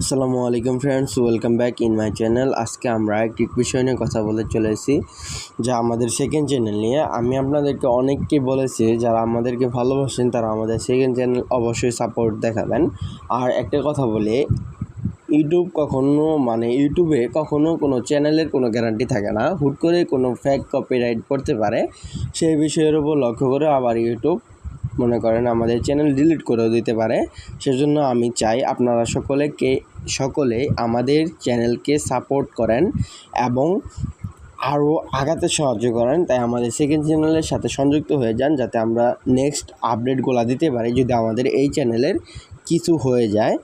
আসসালামু আলাইকুম friends welcome back in my channel আজকে আমরা একটি বিষয় নিয়ে কথা বলে চলে এসেছি যা আমাদের সেকেন্ড চ্যানেল নিয়ে। আমি আপনাদেরকে অনেককে বলেছি, যারা আমাদেরকে ভালোবাসেন, তারা আমাদের সেকেন্ড চ্যানেল অবশ্যই সাপোর্ট দেখাবেন। আর একটা কথা বলি, ইউটিউব কখনো মানে ইউটিউবে কখনো কোনো চ্যানেলের কোনো গ্যারান্টি থাকে না। হুট করে কোনো ফ্যাক কপিরাইট করতে পারে, সেই বিষয়ের উপর লক্ষ্য করে আবার ইউটিউব মনে করেন আমাদের চ্যানেল ডিলিট করেও দিতে পারে। সেজন্য আমি চাই আপনারা সকলেকে সকলে আমাদের চ্যানেলকে সাপোর্ট করেন এবং আরও আগাতে সাহায্য করেন। তাই আমাদের সেকেন্ড চ্যানেলের সাথে সংযুক্ত হয়ে যান যাতে আমরা নেক্সট আপডেটগুলো দিতে পারি যদি আমাদের এই চ্যানেলের কিছু হয়ে যায়।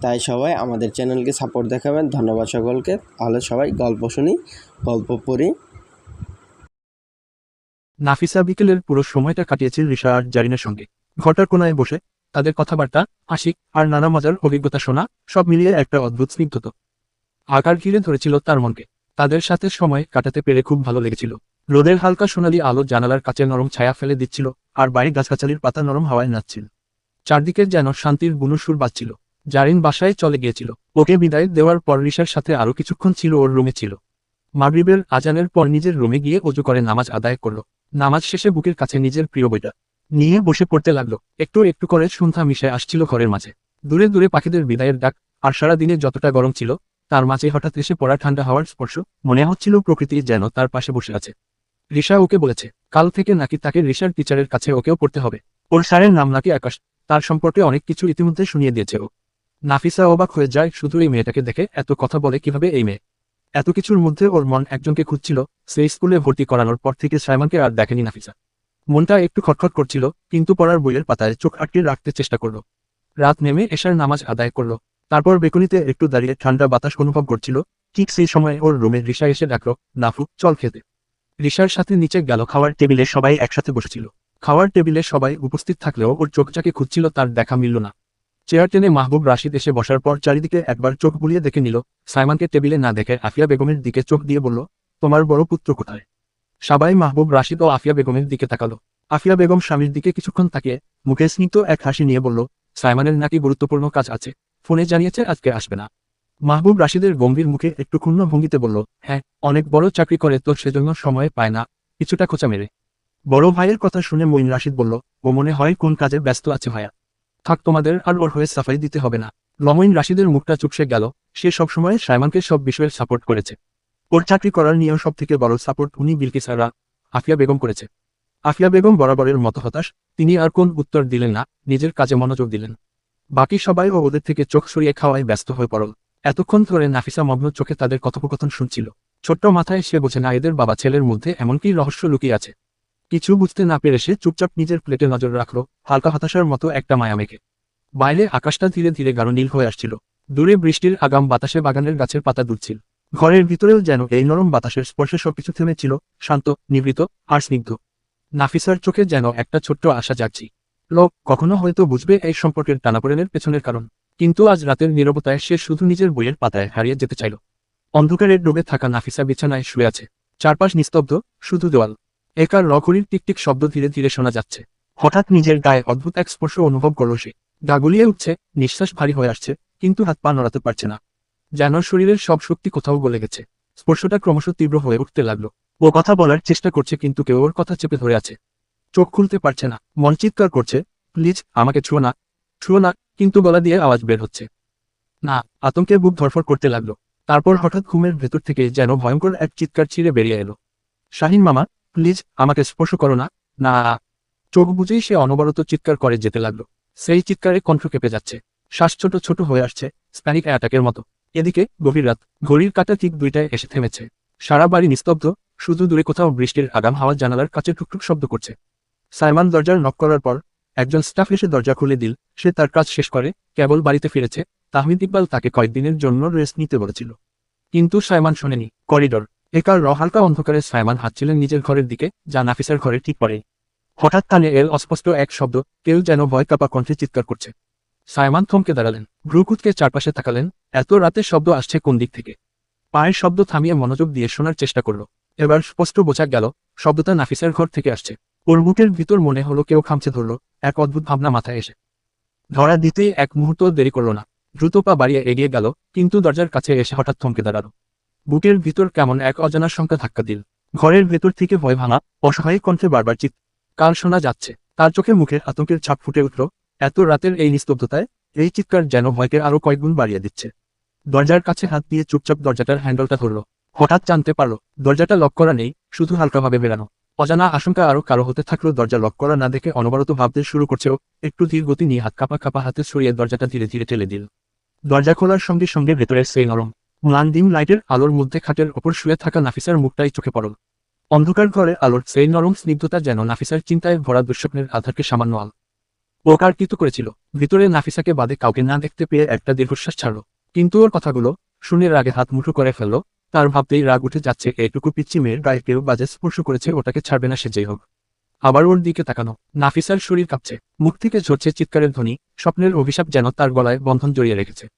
তাই সবাই আমাদের চ্যানেলকে সাপোর্ট দেখাবেন। ধন্যবাদ সকলকে। তাহলে সবাই গল্প শুনি, গল্প পড়ি। নাফিসা বিকেলের পুরো সময়টা কাটিয়েছে রিশা আর জারিনের সঙ্গে। ঘরটার কোনায় বসে তাদের কথাবার্তা আশিক আর নানা মজার অভিজ্ঞতা শোনা সব মিলিয়ে একটা অদ্ভুত স্নিগ্ধত। আকার ঘিরে ধরেছিল তার মনকে। তাদের সাথে সময় কাটাতে পেরে খুব ভালো লেগেছিল। রোদের হালকা সোনালি আলো জানালার কাছে নরম ছায়া ফেলে দিচ্ছিল আর বাড়ি গাছগাছালির পাতা নরম হাওয়ায় নাচছিল। চারদিকে যেন শান্তির বুনুসুর বাজছিল। জারিন বাসায় চলে গিয়েছিল। ওকে বিদায় দেওয়ার পর রিশার সাথে আরও কিছুক্ষণ ছিল ওর রুমে ছিল। মাগরিবের আজানের পর নিজের রুমে গিয়ে অজু করে নামাজ আদায় করল। নামাজ শেষে বুকের কাছে নিজের প্রিয় বইটা নিয়ে বসে পড়তে লাগল। একটু একটু করে সন্ধ্যা মিশে আসছিল ঘরের মাঝে। দূরে দূরে পাখিদের বিদায়ের ডাক আর সারা দিনে যতটা গরম ছিল, তার মাঝে হঠাৎ এসে পড়া ঠান্ডা হাওয়ার স্পর্শ মনে হচ্ছিল প্রকৃতি যেন তার পাশে বসে আছে। রিশা ওকে বলেছে, কাল থেকে নাকি তাকে রিশার টিচারের কাছে ওকেও পড়তে হবে। ওর স্যারের নাম নাকি আকাশ। তার সম্পর্কে অনেক কিছু ইতিমধ্যে শুনিয়ে দিয়েছে ও। নাফিসা অবাক হয়ে যায়, শুধু এই মেয়েটাকে দেখে এত কথা বলে কীভাবে এই মেয়ে এত কিছুর মধ্যে ওর মন একজনকে খুঁজছিল, সেই স্কুলে ভর্তি করানোর পর থেকে সাইমনকে আর দেখেনি নাফিসা। মনটা একটু খটখট করছিল, কিন্তু পড়ার বইয়ের পাতায় চোখ আটকে রাখতে চেষ্টা করল। রাত নেমে এশার নামাজ আদায় করল। তারপর বেকুনিতে একটু দাঁড়িয়ে ঠান্ডা বাতাস অনুভব করছিল, ঠিক সেই সময় ওর রুমে রিশা এসে ডাকলো, নাফু, চল খেতে। রিসার সাথে নিচে গেল খাওয়ার টেবিলে সবাই একসাথে বসেছিল। খাওয়ার টেবিলে সবাই উপস্থিত থাকলেও ওর চোখ চোখটাকে খুঁজছিল তার দেখা মিলল না। চেয়ার টেনে মাহবুব রাশিদ এসে বসার পর চারিদিকে একবার চোখ বুলিয়ে দেখে নিল, সাইমানকে টেবিলে না দেখে আফিয়া বেগমের দিকে চোখ দিয়ে বলল, তোমার বড় পুত্র কোথায়? সবাই মাহবুব রাশিদ ও আফিয়া বেগমের দিকে তাকালো। আফিয়া বেগম স্বামীর দিকে কিছুক্ষণ তাকিয়ে মুখে স্নিগ্ধ এক হাসি নিয়ে বলল, সাইমানের নাকি গুরুত্বপূর্ণ কাজ আছে। ফোনে জানিয়েছে আজকে আসবে না। মাহবুব রাশিদের গম্ভীর মুখে একটু ক্ষুণ্ণ ভঙ্গিতে বলল হ্যাঁ অনেক বড় চাকরি করে তো সেজন্য সময় পায় না, কিছুটা খোঁচা মেরে। বড় ভাইয়ের কথা শুনে মঈন রাশিদ বলল, ও মনে হয় কোন কাজে ব্যস্ত আছে ভাইয়া? থাক তোমাদের, আর ওর হয়ে সাফাই দিতে হবে না। লমইন রাশিদের মুখটা চুপসে গেল। সে সবসময় সাইমানকে সব বিষয়ে সাপোর্ট করেছে। ওর চাকরি করার নিয়েও সব থেকে বড় সাপোর্ট উনি বিলকিসারা আফিয়া বেগম করেছে। আফিয়া বেগম বরাবরের মতো হতাশ, তিনি আর কোন উত্তর দিলেন না, নিজের কাজে মনোযোগ দিলেন। বাকি সবাই ও ওদের থেকে চোখ সরিয়ে খাওয়ায় ব্যস্ত হয়ে পড়ল। এতক্ষণ ধরে নাফিসা মগ্ন চোখে তাদের কথোপকথন শুনছিল। ছোট্ট মাথায় সে বোঝে না, এদের বাবা ছেলের মধ্যে এমন কি রহস্য লুকিয়ে আছে। কিছু বুঝতে না পেরে সে চুপচাপ নিজের প্লেটে নজর রাখল, হালকা হতাশার মতো একটা মায়া মেখে বাইরে আকাশটা ধীরে ধীরে গাঢ় নীল হয়ে আসছিল। দূরে বৃষ্টির আগাম, বাতাসে বাগানের গাছের পাতা দুলছিল। ঘরের ভিতরেও যেন এই নরম বাতাসের স্পর্শে সবকিছু থেমেছিল, শান্ত নিবৃত আর স্নিগ্ধ। নাফিসার চোখে যেন একটা ছোট্ট আশা জাগছি। লোক কখনো হয়তো বুঝবে এই সম্পর্কের টানাপোড়েনের পেছনের কারণ। কিন্তু আজ রাতের নীরবতায় সে শুধু নিজের বইয়ের পাতায় হারিয়ে যেতে চাইল। অন্ধকারের ডুবে থাকা নাফিসা বিছানায় শুয়ে আছে। চারপাশ নিস্তব্ধ, শুধু দেওয়াল। একার রঘুরির টিকটিক শব্দ ধীরে ধীরে শোনা যাচ্ছে। হঠাৎ নিজের গায়ে অদ্ভুত এক স্পর্শ অনুভব করল সে। গাগুলিয়ে উঠছে, নিঃশ্বাস ভারী হয়ে আসছে, কিন্তু হাত পা নড়াতে পারছে না। যেন শরীরের সব শক্তি কোথাও গলে গেছে। স্পর্শটা ক্রমশ তীব্র হয়ে উঠতে লাগল। ও কথা বলার চেষ্টা করছে, কিন্তু কেউ ওর কথা চেপে ধরে আছে। চোখ খুলতে পারছে না। মন চিৎকার করছে, প্লিজ, আমাকে ছুঁয়ো না। ছুঁয়ো না। কিন্তু গলা দিয়ে আওয়াজ বের হচ্ছে। না, আতঙ্কে বুক ধরফর করতে লাগল। তারপর হঠাৎ ঘুমের ভেতর থেকে যেন ভয়ঙ্কর এক চিৎকার ছিঁড়ে বেরিয়ে এলো। শাহিন মামা প্লিজ আমাকে স্পর্শ করো না। না। চোখ বুঝেই সে অনবরত চিৎকার করে যেতে লাগল। সেই চিৎকারে কণ্ঠ কেঁপে যাচ্ছে। শ্বাস ছোট ছোট হয়ে আসছে স্প্যানিক অ্যাটাকের মতো। এদিকে গভীর রাত, ঘড়ির কাটা ঠিক দুইটায় এসে থেমেছে। সারা বাড়ি নিস্তব্ধ, শুধু দূরে কোথাও বৃষ্টির আগাম হাওয়া জানালার কাছে টুকটুক শব্দ করছে। সাইমান দরজার নক করার পর, একজন স্টাফ এসে দরজা খুলে দিল। সে তার কাজ শেষ করে, কেবল বাড়িতে ফিরেছে। তাহমিদ ইকবাল তাকে কয়েকদিনের জন্য রেস্ট নিতে বলেছিল। কিন্তু সাইমান শোনেনি। করিডর। একার র হালকা অন্ধকারে সাইমান হাঁটছিলেন নিজের ঘরের দিকে, যা নাফিসার ঘরের ঠিক পরে হঠাৎ কানে এল অস্পষ্ট এক শব্দ, কেউ যেন ভয় কাপা কণ্ঠে চিৎকার করছে। সাইমান থমকে দাঁড়ালেন। ভ্রুকুতকে চারপাশে তাকালেন। এত রাতে শব্দ আসছে কোন দিক থেকে? পায়ের শব্দ থামিয়ে মনোযোগ দিয়ে শোনার চেষ্টা করল। এবার স্পষ্ট বোঝা গেল, শব্দটা নাফিসার ঘর থেকে আসছে। ওর বুকের ভিতর মনে হলো কেউ খামছে ধরল, এক অদ্ভুত ভাবনা মাথায় এসে। ধরা দিতেই এক মুহূর্ত দেরি করল না। দ্রুত পা বাড়িয়ে এগিয়ে গেল, কিন্তু দরজার কাছে এসে হঠাৎ থমকে দাঁড়াল। বুকের ভিতর কেমন এক অজানা সংখ্যা ধাক্কা দিল। ঘরের ভেতর থেকে ভয় ভাঙা, অসহায় কণ্ঠে বারবার চিৎ কাল শোনা যাচ্ছে। তার চোখে মুখে আতঙ্কের ছাপ ফুটে উঠল। এত রাতের এই নিস্তব্ধতায়, এই চিৎকার যেন ভয়কে আরও কয়েকগুণ বাড়িয়ে দিচ্ছে। দরজার কাছে হাত দিয়ে চুপচাপ দরজাটার হ্যান্ডলটা ধরল। হঠাৎ জানতে পারল, দরজাটা লক করা নেই, শুধু হালকাভাবে বেরানো অজানা আশঙ্কা আরও কারও হতে থাকল দরজা লক করা না দেখে অনবরত ভাবতে শুরু করছেও, একটু ধীর গতি নিয়ে হাত কাপা কাপা হাতে সরিয়ে দরজাটা ধীরে ধীরে ঠেলে দিল। দরজা খোলার সঙ্গে সঙ্গে ভেতরের সেই নরম ম্লান লাইটের আলোর মধ্যে খাটের ওপর শুয়ে থাকা নাফিসার মুখটাই চোখে পড়ল। অন্ধকার ঘরে আলোর সেই নরম স্নিগ্ধতা যেন নাফিসার চিন্তায় ভরা দুঃস্বপ্নের আধারকে সামান্য আল। প্রকারকৃত করেছিল। ভিতরে নাফিসাকে বাদে কাউকে না দেখতে পেয়ে একটা দীর্ঘশ্বাস ছাড়ল। কিন্তু ওর কথাগুলো শুনে রাগে হাত মুঠো করে ফেলল। তার ভাবতেই রাগ উঠে যাচ্ছে এটুকু পিচ্ছি মেয়ের গায়ে কেউ বাজে স্পর্শ করেছে, ওটাকে ছাড়বে না সে, যেই হোক। আবার ওর দিকে তাকানো। নাফিসার শরীর কাঁপছে। মুখ থেকে ঝরছে চিৎকারের ধ্বনি। স্বপ্নের অভিশাপ যেন তার গলায় বন্ধন জড়িয়ে রেখেছে।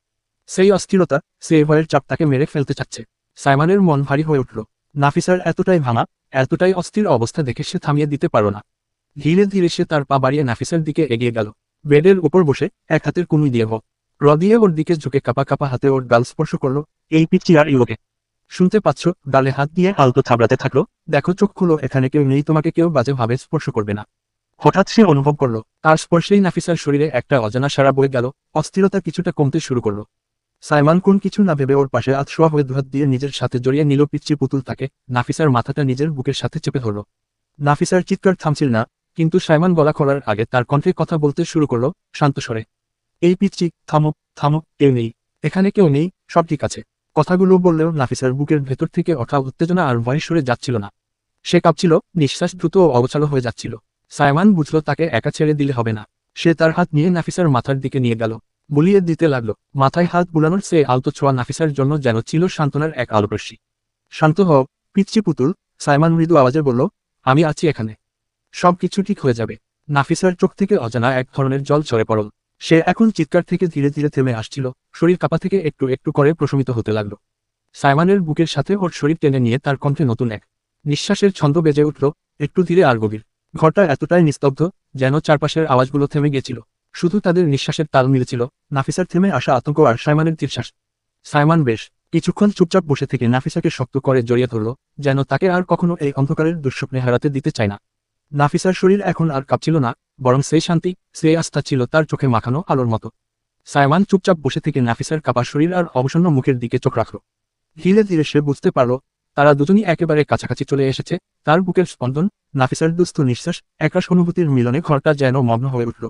সেই অস্থিরতা, সে ভয়ের চাপ তাকে মেরে ফেলতে চাচ্ছে। সাইমানের মন ভারী হয়ে উঠল। নাফিসার এতটাই ভাঙা, এতটাই অস্থির অবস্থা দেখে সে থামিয়ে দিতে পারল না। ধীরে ধীরে সে তার পা বাড়িয়ে নাফিসার দিকে এগিয়ে গেল। বেডের উপর বসে এক হাতের কুনুই দিয়ে হোক র দিয়ে ওর দিকে ঝুঁকে কাপা কাপা হাতে ওর গাল স্পর্শ করল। এই পিচ্ছি আর ইউকে শুনতে পাচ্ছ, গালে হাত দিয়ে আলতো থাবড়াতে থাকল। দেখো চোখ খুলো, এখানে কেউ নেই, তোমাকে কেউ বাজে ভাবে স্পর্শ করবে না। হঠাৎ সে অনুভব করল, তার স্পর্শেই নাফিসার শরীরে একটা অজানা সারা বয়ে গেল। অস্থিরতা কিছুটা কমতে শুরু করল। সাইমান কোন কিছু না ভেবে ওর পাশে আতশোয়া হয়ে দুহাত দিয়ে নিজের সাথে জড়িয়ে নিল পিচ্ছি পুতুল তাকে। নাফিসার মাথাটা নিজের বুকের সাথে চেপে ধরল। নাফিসার চিৎকার থামছিল না, কিন্তু সাইমান গলা খোলার আগে তার কণ্ঠে কথা বলতে শুরু করল, শান্ত স্বরে। এই পিচ্ছি থামো থামো, কেউ নেই। এখানে কেউ নেই, সব ঠিক আছে। কথাগুলো বললেও নাফিসার বুকের ভেতর থেকে ওঠা উত্তেজনা আর ভয় সরে যাচ্ছিল না। সে কাঁপছিল, নিঃশ্বাস দ্রুত ও হয়ে যাচ্ছিল। সাইমান বুঝল তাকে একা ছেড়ে দিলে হবে না। সে তার হাত নিয়ে নাফিসার মাথার দিকে নিয়ে গেল। বুলিয়ে দিতে লাগল। মাথায় হাত বুলানোর সে আলতো ছোঁয়া নাফিসার জন্য যেন ছিল সান্ত্বনার এক আলোরশ্মি শান্ত হোক পিচ্ছি পুতুল, সাইমান মৃদু আওয়াজে বলল, আমি আছি এখানে। সব কিছু ঠিক হয়ে যাবে। নাফিসার চোখ থেকে অজানা এক ধরনের জল ঝরে পড়ল। সে এখন চিৎকার থেকে ধীরে ধীরে থেমে আসছিল। শরীর কাপা থেকে একটু একটু করে প্রশমিত হতে লাগল। সাইমানের বুকের সাথে ওর শরীর টেনে নিয়ে তার কণ্ঠে নতুন এক নিঃশ্বাসের ছন্দ বেজে উঠল, একটু ধীরে আর গভীর। ঘরটা এতটাই নিস্তব্ধ, যেন চারপাশের আওয়াজগুলো থেমে গেছিল শুধু তাদের নিঃশ্বাসের তাল মিলেছিল। নাফিসার থেমে আসা আতঙ্ক আর সাইমানের দীর্শ্বাস সাইমান বেশ, কিছুক্ষণ চুপচাপ বসে থেকে নাফিসাকে শক্ত করে জড়িয়ে ধরল, যেন তাকে আর কখনো এই অন্ধকারের দুঃস্বপ্নে হারাতে দিতে চায় না। নাফিসার শরীর এখন আর কাঁপছিল না, বরং সেই শান্তি, সেই আস্থা ছিল তার চোখে মাখানো আলোর মতো। সাইমান চুপচাপ বসে থেকে নাফিসার কাপা শরীর আর অবসন্ন মুখের দিকে চোখ রাখল। ধীরে ধীরে সে বুঝতে পারল, তারা দুজনই একেবারে কাছাকাছি চলে এসেছে। তার বুকের স্পন্দন, নাফিসার দুস্থ নিঃশ্বাস, একরাশ অনুভূতির মিলনে ঘরটা যেন মগ্ন হয়ে উঠল।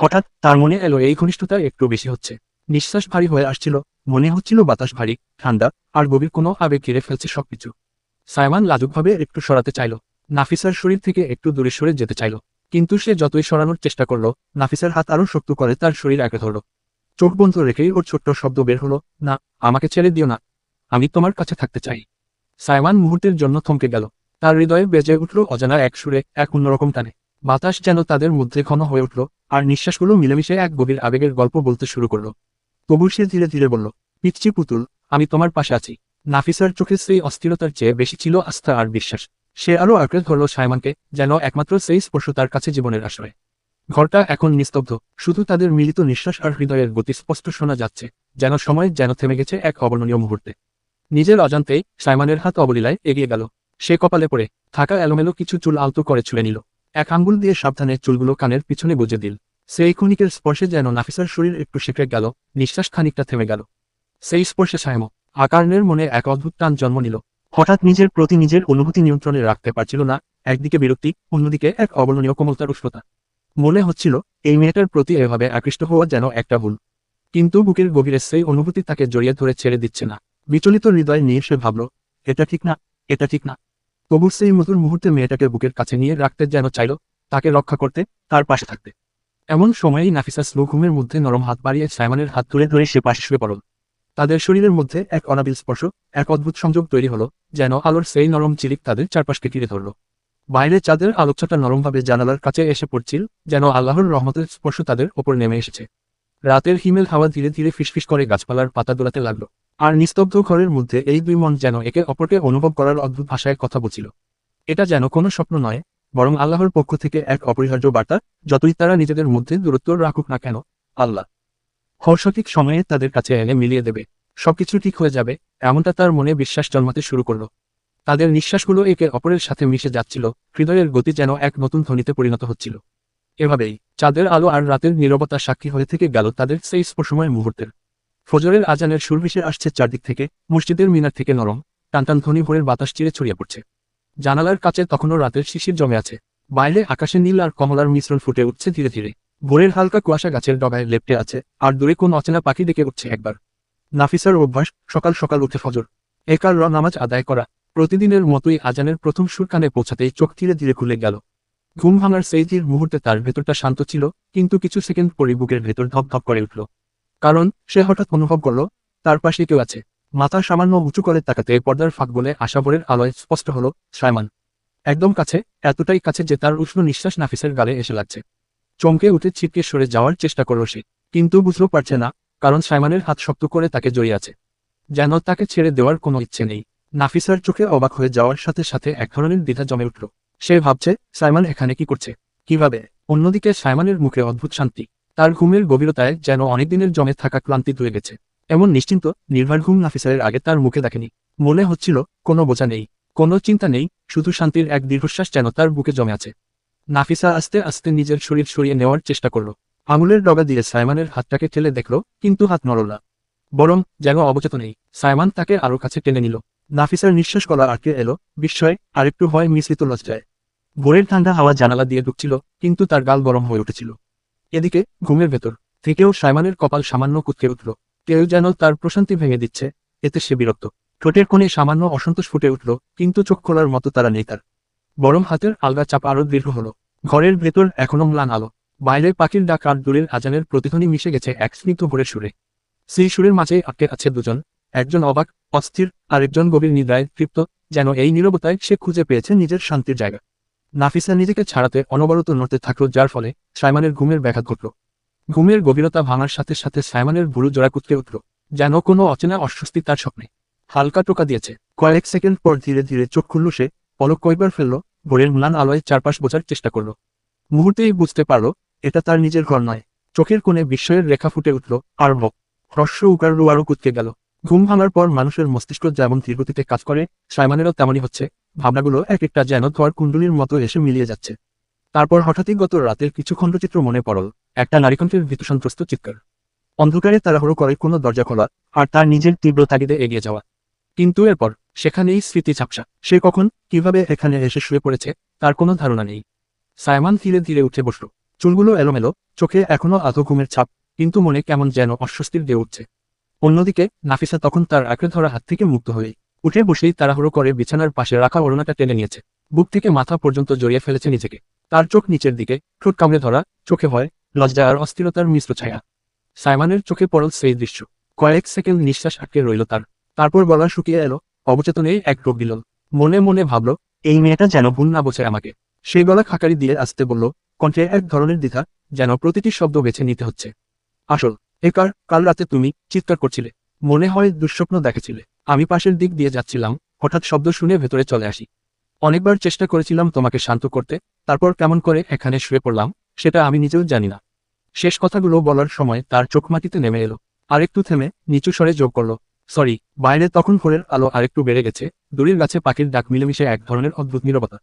হঠাৎ তার মনে এলো এই ঘনিষ্ঠতা একটু বেশি হচ্ছে। নিঃশ্বাস ভারী হয়ে আসছিল, মনে হচ্ছিল বাতাস ভারী, ঠান্ডা, আর গভীর কোনো আবেগ ঘিরে ফেলছে সবকিছু। সাইমান লাজুকভাবে একটু সরাতে চাইল। নাফিসার শরীর থেকে একটু দূরে সরে যেতে চাইল। কিন্তু সে যতই সরানোর চেষ্টা করল, নাফিসার হাত আরও শক্ত করে তার শরীর একে ধরল। চোখ বন্ধ রেখেই ওর ছোট্ট শব্দ বের হলো, না, আমাকে ছেড়ে দিও না। আমি তোমার কাছে থাকতে চাই। সাইমান মুহূর্তের জন্য থমকে গেল। তার হৃদয়ে বেজে উঠল অজানা এক সুরে এক অন্যরকম টানে। বাতাস যেন তাদের মধ্যে ঘন হয়ে উঠল আর নিঃশ্বাসগুলো মিলেমিশে এক গভীর আবেগের গল্প বলতে শুরু করল। তবু সে ধীরে ধীরে বলল পিচ্ছি পুতুল, আমি তোমার পাশে আছি। নাফিসার চোখে সেই অস্থিরতার চেয়ে বেশি ছিল আস্থা আর বিশ্বাস। সে আরও আঁকড়ে ধরল সাইমানকে, যেন একমাত্র সেই স্পর্শ তার কাছে জীবনের আশ্রয়। ঘরটা এখন নিস্তব্ধ, শুধু তাদের মিলিত নিঃশ্বাস আর হৃদয়ের গতি স্পষ্ট শোনা যাচ্ছে, যেন সময় যেন থেমে গেছে এক অবর্ণনীয় মুহূর্তে। নিজের অজান্তেই সাইমানের হাত অবলীলায় এগিয়ে গেল। সে কপালে পড়ে, থাকা এলোমেলো কিছু চুল আলতো করে ছুঁড়ে নিল। এক আঙ্গুল দিয়ে সাবধানে চুলগুলো কানের পিছনে গুজে দিল। সেই ক্ষণিকের স্পর্শে যেন নাফিসার শরীর একটু সেঁকড়ে গেল, নিঃশ্বাস খানিকটা থেমে গেল। সেই স্পর্শে সায়ম আকারনের মনে এক অদ্ভুত টান জন্ম নিল। হঠাৎ নিজের প্রতি নিজের অনুভূতি নিয়ন্ত্রণে রাখতে পারছিল না, একদিকে বিরক্তি, অন্যদিকে এক অবর্ণনীয় কোমলতার উষ্ণতা। মনে হচ্ছিল, এই মেয়েটার প্রতি এভাবে আকৃষ্ট হওয়া যেন একটা ভুল। কিন্তু বুকের গভীরে সেই অনুভূতি তাকে জড়িয়ে ধরে ছেড়ে দিচ্ছে না। বিচলিত হৃদয় নিয়ে সে ভাবল, এটা ঠিক না, এটা ঠিক না। তবু সেই মধুর মুহূর্তে মেয়েটাকে বুকের কাছে নিয়ে রাখতে যেন চাইল, তাকে রক্ষা করতে, তার পাশে থাকতে। এমন সময়েই নাফিসা স্লো ঘুমের মধ্যে নরম হাত বাড়িয়ে সাইমানের হাত তুলে ধরে সে পাশে শুয়ে পড়ল। তাদের শরীরের মধ্যে এক অনাবিল স্পর্শ, এক অদ্ভুত সংযোগ তৈরি হলো, যেন আলোর সেই নরম চিলিক তাদের চারপাশকে ঘিরে ধরল। বাইরে চাঁদের আলোকছটা নরমভাবে জানালার কাছে এসে পড়ছিল, যেন আল্লাহর রহমতের স্পর্শ তাদের ওপর নেমে এসেছে। রাতের হিমেল হাওয়া ধীরে ধীরে ফিসফিস করে গাছপালার পাতা দোলাতে লাগল, আর নিস্তব্ধ ঘরের মধ্যে এই দুই মন যেন একে অপরকে অনুভব করার অদ্ভুত ভাষায় কথা বলছিল। এটা যেন কোনো স্বপ্ন নয় বরং আল্লাহর পক্ষ থেকে এক অপরিহার্য বার্তা, যতই তারা নিজেদের মধ্যে দূরত্ব রাখুক না কেন, আল্লাহ। সঠিক সময়ে তাদের কাছে এনে মিলিয়ে দেবে। সবকিছু ঠিক হয়ে যাবে, এমনটা তার মনে বিশ্বাস জন্মাতে শুরু করল। তাদের নিঃশ্বাসগুলো একে অপরের সাথে মিশে যাচ্ছিল, হৃদয়ের গতি যেন এক নতুন ধ্বনিতে পরিণত হচ্ছিল। এভাবেই, চাঁদের আলো আর রাতের নীরবতা সাক্ষী হয়ে থেকে গেল তাদের সেই স্পর্শময় মুহূর্তের। ফজরের আজানের সুর আসছে চারদিক থেকে, মসজিদের মিনার থেকে নরম, টানটান ধ্বনি ভোরের বাতাস চিরে ছড়িয়ে পড়ছে। জানালার কাছে তখনও রাতের শিশির জমে আছে। বাইরে আকাশে নীল আর কমলার মিশ্রণ ফুটে উঠছে ধীরে ধীরে। ভোরের হালকা কুয়াশা গাছের ডগায় লেপটে আছে, আর দূরে কোন অচেনা পাখি ডেকে উঠছে একবার। নাফিসার অভ্যাস, সকাল সকাল উঠে ফজর। একার র নামাজ আদায় করা। প্রতিদিনের মতোই আজানের প্রথম সুর কানে পৌঁছাতেই চোখ ধীরে ধীরে খুলে গেল। ঘুম ভাঙার সেইটির মুহূর্তে তার ভেতরটা শান্ত ছিল, কিন্তু কিছু সেকেন্ড পরে বুকের ভেতর ধপ ধপ করে উঠল। কারণ সে হঠাৎ অনুভব করল, তার পাশে কেউ আছে। মাথা সামান্য উঁচু করে তাকাতে পর্দার ফাঁক বলে আশাবরের আলোয় স্পষ্ট হল সাইমান। একদম কাছে, এতটাই কাছে যে তার উষ্ণ নিঃশ্বাস নাফিসের গালে এসে লাগছে। চমকে উঠে ছিটকে সরে যাওয়ার চেষ্টা করল সে, কিন্তু বুঝতে পারছে না, কারণ সাইমানের হাত শক্ত করে তাকে জড়িয়ে আছে। যেন তাকে ছেড়ে দেওয়ার কোনো ইচ্ছে নেই। নাফিসার চোখে অবাক হয়ে যাওয়ার সাথে সাথে এক ধরনের দ্বিধা জমে উঠল। সে ভাবছে, সাইমান এখানে কি করছে? কীভাবে? অন্যদিকে সাইমানের মুখে অদ্ভুত শান্তি। তার ঘুমের গভীরতায় যেন অনেকদিনের জমে থাকা ক্লান্তি ধুয়ে গেছে। এমন নিশ্চিন্ত, নির্ভর ঘুম নাফিসারের আগে তার মুখে দেখেনি। মনে হচ্ছিল, কোনো বোঝা নেই, কোনো চিন্তা নেই, শুধু শান্তির এক দীর্ঘশ্বাস যেন তার বুকে জমে আছে। নাফিসা আস্তে আস্তে নিজের শরীর সরিয়ে নেওয়ার চেষ্টা করল। আঙুলের ডগা দিয়ে সাইমানের হাতটাকে ঠেলে দেখল, কিন্তু হাত নড়ল না। বরং যেন অবচেতনেই সাইমান তাকে আরও কাছে টেনে নিল। নাফিসার নিঃশ্বাস কলা আটকে এলো, বিস্ময়ে আরেকটু হয় মিশ্রিত লজ্জায়। ভোরের ঠান্ডা হাওয়া জানালা দিয়ে ঢুকছিল, কিন্তু তার গাল গরম হয়ে উঠেছিল। এদিকে ঘুমের ভেতর, থেকেও সাইমানের কপাল সামান্য কুতকে উঠল। কেউ যেন তার প্রশান্তি ভেঙে দিচ্ছে, এতে সে বিরক্ত। ঠোঁটের কোণে সামান্য অসন্তোষ ফুটে উঠল, কিন্তু চোখ খোলার মতো তারা নেই তার। বরং হাতের আলগা চাপ আরও দীর্ঘ হলো। ঘরের ভেতর এখনও ম্লান আলো। বাইরে পাখির ডাক আর দূরের আজানের প্রতিধ্বনি মিশে গেছে এক স্নিগ্ধ ভোরের সুরে। সেই সুরের মাঝে আটকে আছে দুজন। একজন অবাক, অস্থির, আর একজন গভীর নিদ্রায় তৃপ্ত, যেন এই নীরবতায় সে খুঁজে পেয়েছে নিজের শান্তির জায়গা। নাফিসা নিজেকে ছাড়াতে অনবরত নড়তে থাকল, যার ফলে সাইমানের ঘুমের ব্যাঘাত ঘটল। ঘুমের গভীরতা ভাঙার সাথে সাথে সাইমানের বুড়ো জোড়া কুতকে উঠল, যেন কোনো অচেনা অস্বস্তি তার স্বপ্নে। হালকা টোকা দিয়েছে। কয়েক সেকেন্ড পর ধীরে ধীরে চোখ খুলল সে, পলক কয়েকবার ফেলল, ভোরের ম্লান আলোয় চারপাশ বোঝার চেষ্টা করল। মুহূর্তেই বুঝতে পারল, এটা তার নিজের ঘর নয়। চোখের কোণে বিস্ময়ের রেখা ফুটে উঠল, আর ভক হ্রস্ব উকার রুয়ারও কুতকে গেল। ঘুম ভাঙার পর মানুষের মস্তিষ্ক যেমন ধীরগতিতে কাজ করে, সাইমানেরও তেমনই হচ্ছে। ভাবনাগুলো এক একটা যেন ধোয়ার কুণ্ডলির মতো এসে মিলিয়ে যাচ্ছে। তারপর হঠাৎই গত রাতের কিছু খণ্ডচিত্র মনে পড়ল। একটা নারীকণ্ঠের ভীতসন্ত্রস্ত চিৎকার। অন্ধকারে তাড়াহুড়ো করে কোনো দরজা খোলা আর তার নিজের তীব্র তাগিদে এগিয়ে যাওয়া। কিন্তু এরপর সেখানেই স্মৃতি ঝাপসা। সে কখন, কীভাবে এখানে এসে শুয়ে পড়েছে, তার কোনো ধারণা নেই। সাইমান ধীরে ধীরে উঠে বসল। চুলগুলো এলোমেলো, চোখে এখনও আধো ঘুমের ছাপ, কিন্তু মনে কেমন যেন অস্বস্তির দিয়ে উঠছে। অন্যদিকে, নাফিসা তখন তার আঁকড়ে ধরা হাত থেকে মুক্ত হয়ে উঠে বসেই তাড়াহুড়ো করে বিছানার পাশে রাখা ওড়নাটা টেনে নিয়েছে। বুক থেকে মাথা পর্যন্ত জড়িয়ে ফেলেছে নিজেকে। তার চোখ নিচের দিকে, ঠোঁট কামড়ে ধরা, চোখে ভয় লজ্জা আর অস্থিরতার মিশ্র ছায়া। সাইমানের চোখে পড়ল সেই দৃশ্য। কয়েক সেকেন্ড নিঃশ্বাস আটকে রইল তার। তারপর গলা শুকিয়ে এলো, অবচেতনেই এক রোগ দিল। মনে মনে ভাবল, এই মেয়েটা যেন ভুল না বোঝে আমাকে। সেই গলা খাকারি দিয়ে আসতে বলল, কণ্ঠে এক ধরনের দ্বিধা যেন প্রতিটি শব্দ বেছে নিতে হচ্ছে। আসল একার কাল রাতে তুমি চিৎকার করছিলে। মনে হয় দুঃস্বপ্ন দেখেছিলে। আমি পাশের দিক দিয়ে যাচ্ছিলাম, হঠাৎ শব্দ শুনে ভেতরে চলে আসি। অনেকবার চেষ্টা করেছিলাম তোমাকে শান্ত করতে, তারপর কেমন করে এখানে শুয়ে পড়লাম সেটা আমি নিজেও জানি না। শেষ কথাগুলো বলার সময় তার চোখ মাটিতে নেমে এলো। আরেকটু থেমে নিচু স্বরে যোগ করল, সরি, বাইরে তখন ভোরের আলো আরেকটু বেড়ে গেছে দূরের গাছে পাখির ডাক মিলেমিশে এক ধরনের অদ্ভুত নীরবতা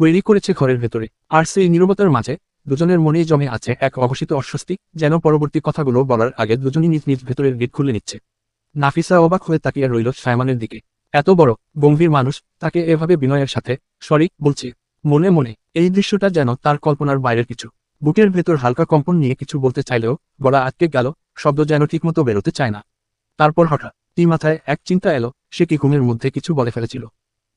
তৈরি করেছে ঘরের ভেতরে। আর সেই নীরবতার মাঝে দুজনের মনেই জমে আছে এক অঘোষিত অস্বস্তি, যেন পরবর্তী কথাগুলো বলার আগে দুজনই নিজ নিজ ভেতরের গেট খুলে নিচ্ছে। নাফিসা অবাক হয়ে তাকিয়ে রইল সায়মানের দিকে। এত বড়, গম্ভীর মানুষ, তাকে এভাবে বিনয়ের সাথে, সরি, বলছে, মনে মনে এই দৃশ্যটা যেন তার কল্পনার বাইরের কিছু। বুকের ভেতর হালকা কম্পন নিয়ে কিছু বলতে চাইলেও গলা আটকে গেল, শব্দ যেন ঠিকমতো বেরোতে চায় না। তারপর হঠাৎ তি মাথায় এক চিন্তা এলো, সে কি ঘুমের মধ্যে কিছু বলে ফেলেছিল।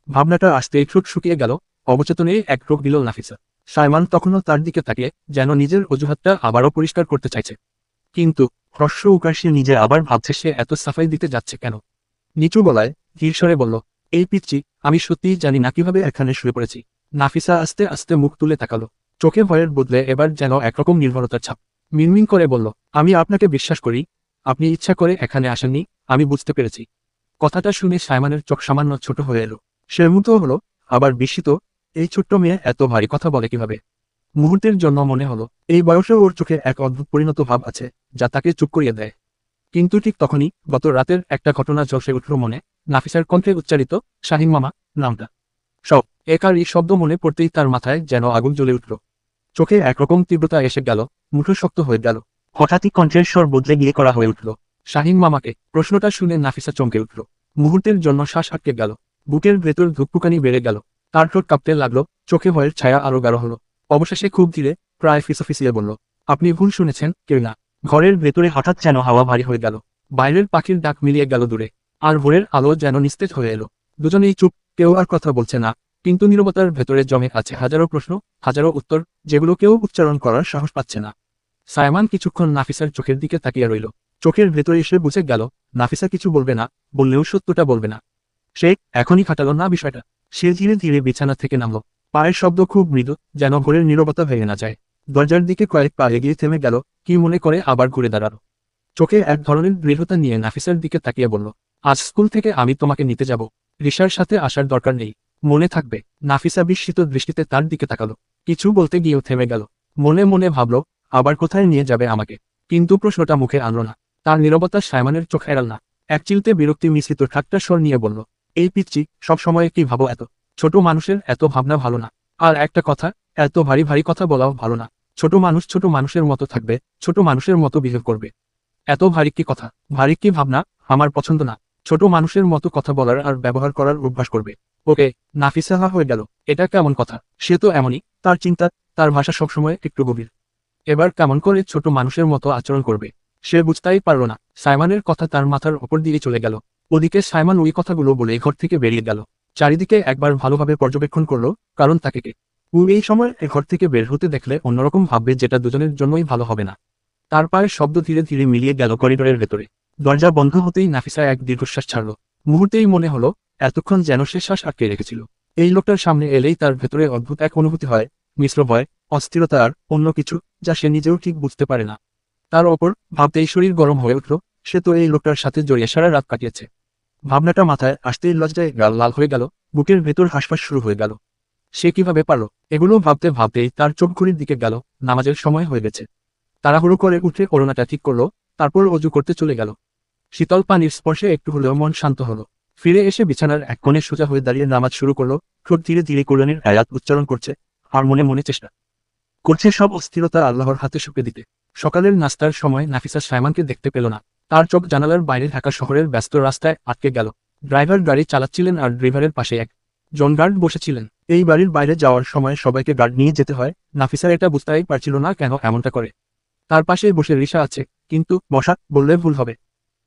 ভাবনাটা আসতে ঠোঁট শুকিয়ে গেল, অবচেতনে এক রোগ দিল নাফিসা। সাইমান তখনও তার দিকে তাকিয়ে যেন নিজের অজুহাতটা আবারও পরিষ্কার করতে চাইছে। কিন্তু হ্রস্ব উকাশে নিজে আবার ভাবছে সে এত সাফাই দিতে যাচ্ছে কেন? নিচু গলায় ধীরস্বরে বলল, এই পিচ্ছি আমি সত্যিই জানি না কীভাবে এখানে শুয়ে পড়েছি। নাফিসা আস্তে আস্তে মুখ তুলে তাকালো। চোখে ভয়ের বদলে এবার যেন একরকম নির্ভরতার ছাপ। মিনমিন করে বলল, আমি আপনাকে বিশ্বাস করি। আপনি ইচ্ছা করে এখানে আসেননি, আমি বুঝতে পেরেছি কথাটা শুনে সাইমানের চোখ সামান্য ছোট হয়ে এলো। সে মুতো হলো, আবার বিস্মিত, এই ছোট্ট মেয়ে এত ভারী কথা বলে কীভাবে মুহূর্তের জন্য মনে হলো, এই বয়সে ওর চোখে এক অদ্ভুত পরিণত ভাব আছে, যা তাকে চুপ করিয়ে দেয়। কিন্তু ঠিক তখনই গত রাতের একটা ঘটনা চলসে উঠল মনে। নাফিসার কণ্ঠে উচ্চারিত, শাহিন মামা নামটা। সব। একার এই শব্দ মনে পড়তেই তার মাথায় যেন আগুন জ্বলে উঠল। চোখে একরকম তীব্রতা এসে গেল, মুঠো শক্ত হয়ে গেল। হঠাৎই কণ্ঠের স্বর বদলে গিয়ে করা হয়ে উঠল। শাহিন মামাকে প্রশ্নটা শুনে নাফিসা চমকে উঠল। মুহূর্তের জন্য শ্বাস আটকে গেল। বুকের ভেতর ধুকপুকানি বেড়ে গেল। তার ঠোঁট কাঁপতে লাগল, চোখে ভয়ের ছায়া আরও গাঢ় হলো। অবশেষে খুব ধীরে প্রায় ফিসফিসিয়ে বলল, আপনি ভুল শুনেছেন, কেউ না। ঘরের ভেতরে হঠাৎ যেন হাওয়া ভারী হয়ে গেল। বাইরের পাখির ডাক মিলিয়ে গেল দূরে। আর ভোরের আলো যেন নিস্তেজ হয়ে এলো। দুজনেই চুপ কেউ আর কথা বলছে না। কিন্তু নীরবতার ভেতরে জমে আছে হাজারো প্রশ্ন, হাজারো উত্তর, যেগুলো কেউ উচ্চারণ করার সাহস পাচ্ছে না। সায়মান কিছুক্ষণ নাফিসার চোখের দিকে তাকিয়ে রইল। চোখের ভেতরে এসে বুঝে গেল, নাফিসা কিছু বলবে না, বললেও সত্যটা বলবে না। সে এখনই খাটালো না বিষয়টা। সে ধীরে ধীরে বিছানা থেকে নামল। পায়ের শব্দ খুব মৃদু, যেন ঘরের নীরবতা ভেঙে না যায়। দরজার দিকে কয়েক পা এগিয়ে থেমে গেল, কি মনে করে আবার ঘুরে দাঁড়াল। চোখে এক ধরনের দৃঢ়তা নিয়ে নাফিসার দিকে তাকিয়ে বলল, আজ স্কুল থেকে আমি তোমাকে নিতে যাব। রিসার সাথে আসার দরকার নেই। মনে থাকবে, নাফিসা বিস্মিত দৃষ্টিতে তার দিকে তাকালো। কিছু বলতে গিয়েও থেমে গেল। মনে মনে ভাবল, আবার কোথায় নিয়ে যাবে আমাকে? কিন্তু প্রশ্নটা মুখে আনল না। তার নীরবতা সায়মানের চোখ এড়াল না। এক চিলতে বিরক্তি মিশ্রিত ঠাট্টা স্বর নিয়ে বলল, এই পিচ্ছি সব সময় কি ভাবো এত? ছোট মানুষের এত ভাবনা ভালো না। আর একটা কথা, এত ভারী ভারী কথা বলাও ভালো না। ছোট মানুষ ছোট মানুষের মতো থাকবে, ছোট মানুষের মতো বিহেভ করবে। এত ভারী কি কথা? ভারী কি ভাবনা? আমার পছন্দ না। ছোট মানুষের মতো কথা বলার আর ব্যবহার করার অভ্যাস করবে। ওকে নাফিসাহা হয়ে গেল। এটা কেমন কথা? সে তো এমনই। তার চিন্তা, তার ভাষা সবসময় একটু গভীর। এবার কেমন করে ছোট মানুষের মতো আচরণ করবে? সে বুঝতেই পারল না। সাইমানের কথা তার মাথার ওপর দিয়ে চলে গেল। ওদিকে সাইমান ওই কথাগুলো বলে ঘর থেকে বেরিয়ে গেল। চারিদিকে একবার ভালোভাবে পর্যবেক্ষণ করল কারণ তাকে কে। এই সময় এ ঘর থেকে বের হতে দেখলে অন্যরকম ভাববে যেটা দুজনের জন্যই ভালো হবে না। তার পায়ের শব্দ ধীরে ধীরে মিলিয়ে গেল করিডোরের ভেতরে। দরজা বন্ধ হতেই নাফিসা এক দীর্ঘশ্বাস ছাড়ল। মুহূর্তেই মনে হলো, এতক্ষণ যেন সে শ্বাস আটকে রেখেছিল। এই লোকটার সামনে এলেই তার ভেতরে অদ্ভুত এক অনুভূতি হয়, মিশ্র ভয়, অস্থিরতা আর অন্য কিছু যা সে নিজেও ঠিক বুঝতে পারে না। তার ওপর ভাবতেই শরীর গরম হয়ে উঠল, সে তো এই লোকটার সাথে জড়িয়ে সারা রাত কাটিয়েছে। ভাবনাটা মাথায় আসতেই লজ্জায় গাল লাল হয়ে গেল, বুকের ভেতর হাসপাস শুরু হয়ে গেল। সে কীভাবে পারল? এগুলো ভাবতে ভাবতেই তার চোখ ঘড়ির দিকে গেল, নামাজের সময় হয়ে গেছে। তাড়াহুড়ো করে উঠে করোনাটা ঠিক করল, তারপর অজু করতে চলে গেল। শীতল পানির স্পর্শে একটু হলেও মন শান্ত হলো। ফিরে এসে বিছানার এক কোণে সোজা হয়ে দাঁড়িয়ে নামাজ শুরু করল। ঠোঁট ধীরে ধীরে কোরআনের আয়াত উচ্চারণ করছে। আর মনে মনে চেষ্টা করছে সব অস্থিরতা আল্লাহর হাতে শুকে দিতে। সকালের নাস্তার সময় নাফিসা সাইমানকে দেখতে পেল না। তার চোখ জানালার বাইরে ঢাকা শহরের ব্যস্ত রাস্তায় আটকে গেল। ড্রাইভার গাড়ি চালাচ্ছিলেন আর ড্রাইভারের পাশে এক জন গার্ড বসেছিলেন। এই বাড়ির বাইরে যাওয়ার সময় সবাইকে গার্ড নিয়ে যেতে হয়। নাফিসার এটা বুঝতেই পারছিল না কেন এমনটা করে। তার পাশে বসে রিসা আছে। কিন্তু বসা বললে ভুল হবে।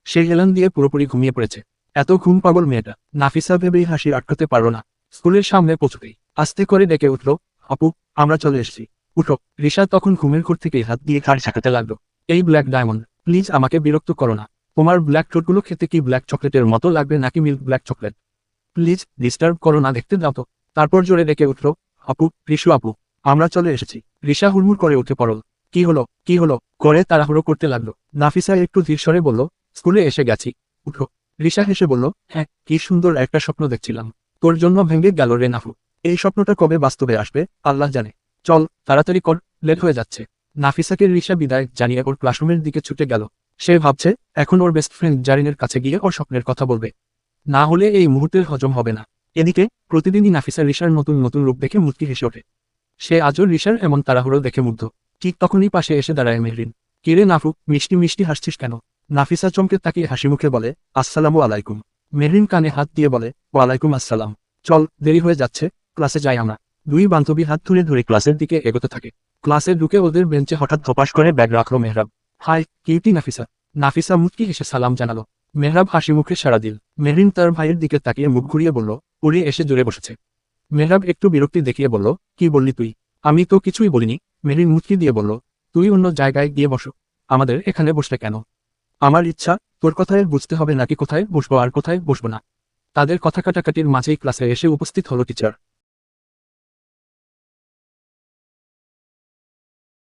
সে হেলান দিয়ে পুরোপুরি ঘুমিয়ে পড়েছে। এত ঘুম পাগল মেয়েটা। নাফিসা ভেবেই হাসি আটকাতে পারল না। স্কুলের সামনে পৌঁছতেই আস্তে করে ডেকে উঠল, আপু, আমরা চলে এসেছি। উঠো। রিসা তখন ঘুমের ঘর থেকে হাত দিয়ে ঘাড় ছাকাতে লাগল। এই ব্ল্যাক ডায়মন্ড, প্লিজ আমাকে বিরক্ত করো না। তোমার ব্ল্যাক ঠোঁটগুলো খেতে কি ব্ল্যাক চকলেটের মতো লাগবে নাকি milk black chocolate? Please disturb করো না, দেখতে দাও তো। তারপর জোরে ডেকে উঠল, আপু, রিশু আপু, আমরা চলে এসেছি। রিসা হুড়মুড় করে উঠে পড়ল। কি হলো? কি হলো? করে তাড়াহুড়ো করতে লাগল। নাফিসা একটু ধীরস্বরে বলল স্কুলে এসে গেছি। উঠো। রিসা হেসে বলল হ্যাঁ কি সুন্দর একটা স্বপ্ন দেখছিলাম। তোর জন্য ভেঙে গেল রে নাফু এই স্বপ্নটা কবে বাস্তবে আসবে, আল্লাহ জানে। চল, তাড়াতাড়ি কর, লেট হয়ে যাচ্ছে। নাফিসাকে রিসা বিদায় জানিয়ে ওর ক্লাসরুমের দিকে ছুটে গেল। সে ভাবছে, এখন ওর বেস্ট ফ্রেন্ড জারিনের কাছে গিয়ে ওর স্বপ্নের কথা বলবে। না হলে এই মুহূর্তের হজম হবে না। এদিকে, প্রতিদিনই নাফিসা রিসার নতুন নতুন রূপ দেখে মুচকি হেসে ওঠে। সে আজও রিসার এমন তাড়াহুড়ো দেখে মুগ্ধ। ঠিক তখনই পাশে এসে দাঁড়ায় মেহরিন। কিরে নাফু, মিষ্টি মিষ্টি হাসছিস কেন? নাফিসা চমকে তাকিয়ে হাসি মুখে বলে, আসসালামু আলাইকুম। মেহরিন কানে হাত দিয়ে বলে, ওয়ালাইকুম আসসালাম। চল, দেরি হয়ে যাচ্ছে, ক্লাসে যাই আমরা। দুই বান্ধবী হাত ধরে ধরে ক্লাসের দিকে এগোতে থাকে। ক্লাসে ঢুকে ওদের বেঞ্চে হঠাৎ ধপাস করে ব্যাগ রাখল Mehrab. Hi cutie Nafisa? Nafisa মুটকি হেসে সালাম জানালো। মেহরাব হাসি মুখে সাড়া দিল। মেহরিন তার ভাইয়ের দিকে তাকিয়ে মুখ ঘুরিয়ে বলল, উড়ে এসে জুড়ে বসেছে। মেহরাব একটু বিরক্তি দেখিয়ে বলল, কি বললি তুই? আমি তো কিছুই বলিনি। মেহরিন মুচকি দিয়ে বলল, তুই অন্য জায়গায় গিয়ে বসো। আমাদের এখানে বসলে কেন? আমার ইচ্ছা, তোর কথায় বুঝতে হবে নাকি কোথায় বসবো আর কোথায় বসবো না। তাদের কথা কাটাকাটির মাঝেই ক্লাসে এসে উপস্থিত হলো টিচার